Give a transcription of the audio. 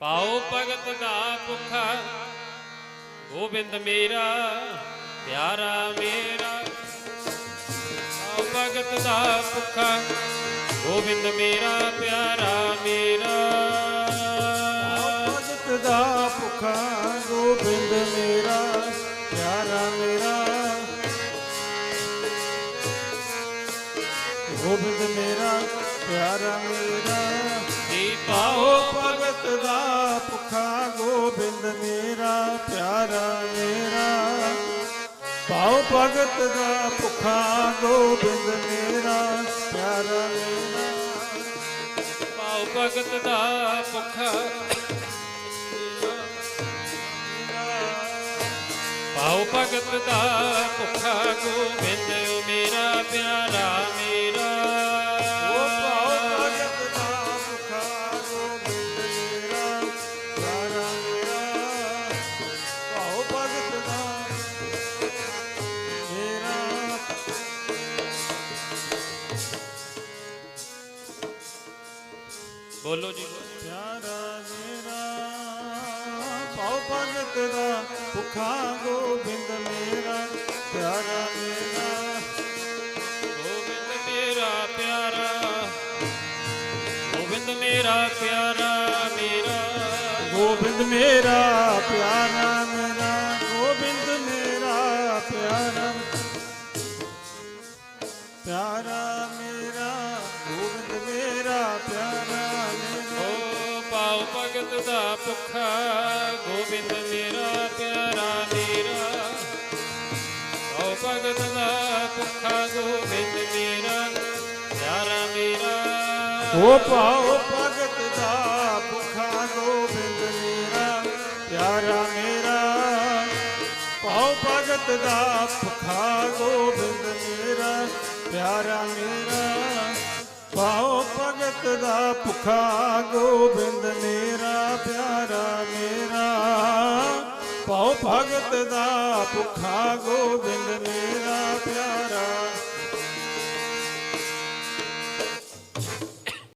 ਪਾਉ ਭਗਤ ਦਾ ਭੁਖਾ ਗੋਬਿੰਦ ਮੇਰਾ, ਪਿਆਰਾ ਮੇਰਾ। ਪਾਉ ਭਗਤ ਦਾ ਭੁਖਾ ਗੋਬਿੰਦ ਮੇਰਾ, ਪਿਆਰਾ ਮੇਰਾ। ਭਗਤ ਦਾ ਭੁਖਾ ਗੋਬਿੰਦ ਮੇਰਾ, ਪਿਆਰਾ ਮੇਰਾ। ਗੋਬਿੰਦ ਮੇਰਾ, ਪਿਆਰਾ ਮੇਰਾ। ਗੋਬਿੰਦ ਮੇਰਾ, ਪਿਆਰਾ ਮੇਰਾ। ਪਾਓ ਭਗਤ ਦਾ ਭੁਖਾ ਗੋਬਿੰਦ ਮੇਰਾ, ਪਿਆਰਾ ਮੇਰਾ। ਪਾਉ ਭਗਤ ਦਾ ਭੁਖਾ ਪਾਉ ਭਗਤ ਦਾ ਬੋਲੋ ਜੀ। ਪਿਆਰਾ ਮੇਰਾ ਪਾਉ ਭਗਤ ਦਾ ਭੁਖਾ ਗੋਬਿੰਦ ਮੇਰਾ ਪਿਆਰਾ ਮੇਰਾ। ਗੋਬਿੰਦ ਮੇਰਾ ਪਿਆਰਾ ਗੋਬਿੰਦ ਮੇਰਾ ਪਿਆਰਾ ਮੇਰਾ। ਗੋਬਿੰਦ ਮੇਰਾ ਪਿਆਰਾ ਮੇਰਾ ਗੋਬਿੰਦ ਮੇਰਾ ਪਿਆਰਾ। ਪਿਆਰਾ ਪਾਉ ਭਗਤ ਦਾ ਭੁੱਖਾ, ਗੋਬਿੰਦ ਮੇਰਾ, ਪਿਆਰਾ ਮੇਰਾ। ਪਾਉ ਭਗਤ ਦਾ ਭੁੱਖਾ, ਗੋਬਿੰਦ ਮੇਰਾ, ਪਿਆਰਾ ਮੇਰਾ। ਓ ਪਾਓ ਭਗਤ ਦਾ ਭੁੱਖਾ, ਗੋਬਿੰਦ ਮੇਰਾ, ਪਿਆਰਾ ਮੇਰਾ। ਪਾਓ ਭਗਤ ਦਾ ਭੁੱਖਾ, ਗੋਬਿੰਦ ਮੇਰਾ, ਪਿਆਰਾ ਮੇਰਾ। ਪਾਓ ਭਗਤ ਦਾ ਭੁੱਖਾ, ਗੋਬਿੰਦ ਭਗਤ ਦਾ ਭੁਖਾ ਗੋਬਿੰਦ ਮੇਰਾ ਪਿਆਰਾ